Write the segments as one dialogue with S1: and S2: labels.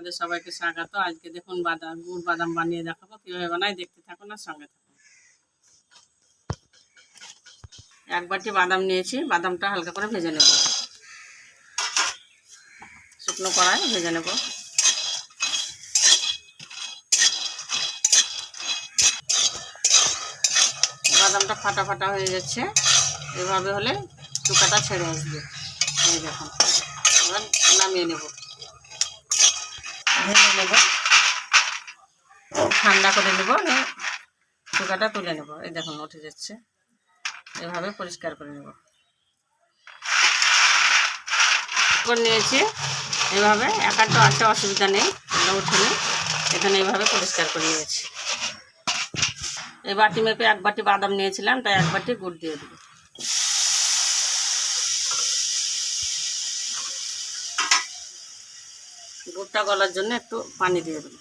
S1: আপনাদের সবাইকে স্বাগত। আজকে দেখুন বাদাম, গুড় বাদাম বানিয়ে দেখাবো। কীভাবে বানাই দেখতে থাকুন আর সঙ্গে থাকুন। এক বাটি বাদাম নিয়েছি। বাদামটা হালকা করে ভেজে নেব। শুকনো কড়াই ভেজে নেব। বাদামটা ফাটা ফাটা হয়ে যাচ্ছে এভাবে হলে চুকাটা ছেড়ে আসবে। এই দেখুন। এবার নামিয়ে নেব। ভেঙে নেব। ঠান্ডা করে নেব, নিয়ে চুকাটা তুলে নেব। এই দেখুন, উঠে যাচ্ছে। এভাবে পরিষ্কার করে নেব। করে নিয়েছি। এভাবে একাটো আছে, অসুবিধা নেই। এটা উঠে এখানে এইভাবে পরিষ্কার করে নিয়েছি। এই বাটি মেপে এক বাটি বাদাম নিয়েছিলাম, তাই এক বাটি গুড় দিয়ে দেবো। গুড়টা গলার জন্য একটু পানি দিয়ে দেবো।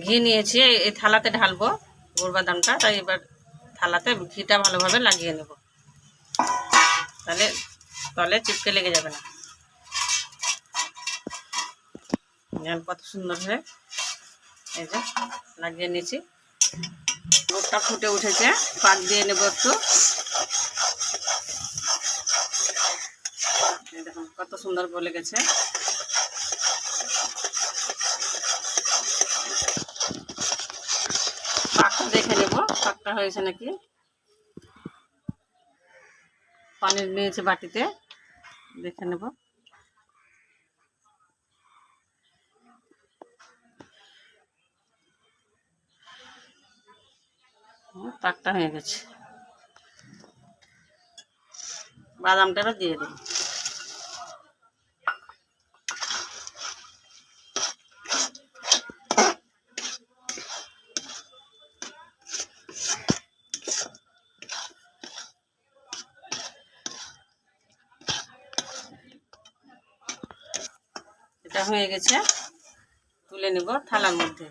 S1: ঘি নিয়েছি, এই- থালাতে ঢালবো গুড় বাদামটা, তাই এবার থালাতে ঘিটা ভালোভাবে লাগিয়ে নেব। তাহলে তলে চিপকে লেগে যাবে না। দেখেন কত সুন্দর হয়ে এই যে লাগিয়ে নিয়েছি। গুড়টা ফুটে উঠেছে, পাক দিয়ে নেব একটু এই দেখুন কত সুন্দর বলে গেছে পাকটা দেখে নেব, পাকটা হয়েছে নাকি? পানি নিয়েছে বাটিতে দেখে নেব। পাকটা হয়ে গেছে। বাদামটা এবার দিয়ে দেবো। এটা হয়ে গেছে। তুলে নেব থালার মধ্যে।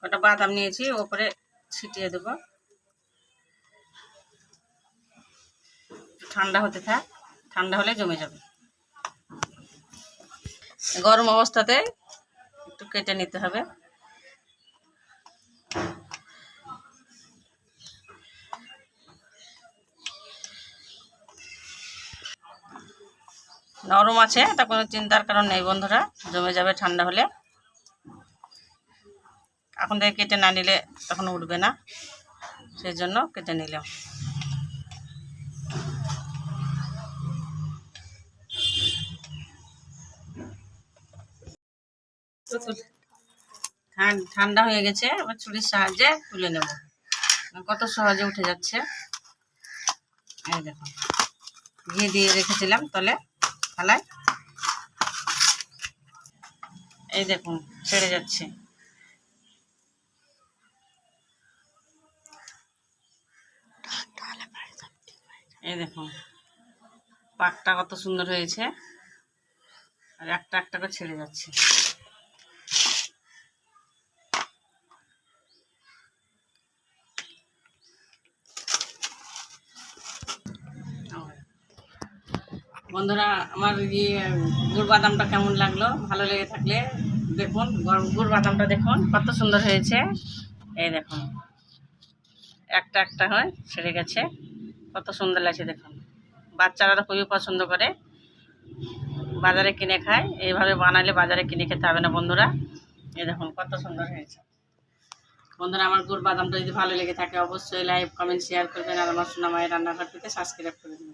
S1: কটা বাদাম নিয়েছি, ওপরে ছিটিয়ে দেব। ঠান্ডা হতে থাক, ঠান্ডা হলে জমে যাবে। গরম অবস্থাতে একটু কেটে নিতে হবে। নরম আছে তা কোনো চিন্তার কারণ নেই বন্ধুরা, জমে যাবে ঠান্ডা হলে। এখন থেকে কেটে না নিলে তখন উঠবে না, সেই জন্য কেটে নিলাম। ঠান- ঠান্ডা হয়ে গেছে, এবার ছুরির সাহায্যে তুলে নেব। কত সহজে উঠে যাচ্ছে। দেখো, ঘি দিয়ে রেখেছিলাম তলে। থালায়। এই দেখুন, ছেড়ে যাচ্ছে। এই দেখুন পাকটা কত সুন্দর হয়েছে। আর একটা একটা করে ছেড়ে যাচ্ছে। বন্ধুরা, আমার ইয়ে গুড় বাদামটা কেমন লাগল? ভালো লেগে থাকলে দেখুন গুড় বাদামটা দেখুন, কত সুন্দর হয়েছে। এই দেখুন, একটা একটা হয়, ছেড়ে গেছে। কত সুন্দর লাগছে দেখুন। বাচ্চারা তো খুবই পছন্দ করে। বাজারে কিনে খায়। এইভাবে বানালে বাজারে কিনে খেতে হবে না বন্ধুরা। এই দেখুন, কত সুন্দর হয়েছে। বন্ধুরা, আমার গুড় বাদামটা যদি ভালো লেগে থাকে, অবশ্যই লাইক, কমেন্ট, শেয়ার করবেন। আর আমার সোনা মায়ের রান্নাঘরটিতে সাবস্ক্রাইব করে দেবেন।